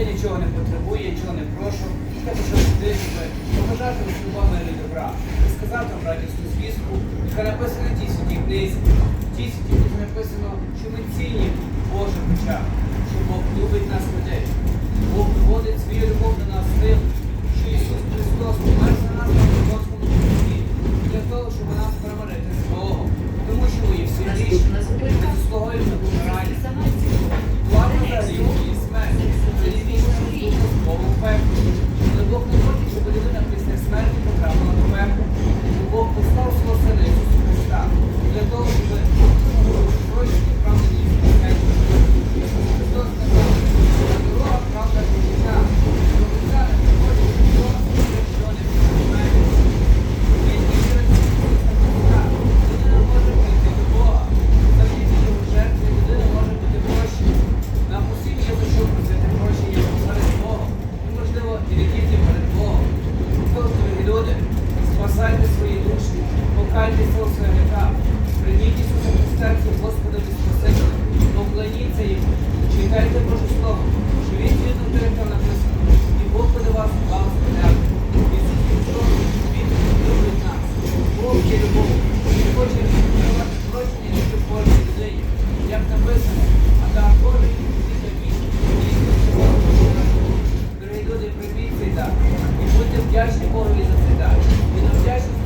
Я нічого не потребую, я нічого не прошу. Я хочу сюди, щоб побажати словами добра. І сказати вам радісну звістку, яка написана в тій святій книзі. В тій святій написано, що Христос віка, прийміть Ісуса Христа, Господа безпосередньо, поклоніться йому, чекайте Боже Слово, живіть вітом директор на Христу, і Бог буде вас благословляти. Ісус Христос, Він любить нас, Бог є любов, Він хоче відбувати прощення від Божої людей, як написано, а та Божий діти вічні, Дорогі люди, прийміть цей дар, і будьте вдячні Богові за цей дар. І навдячні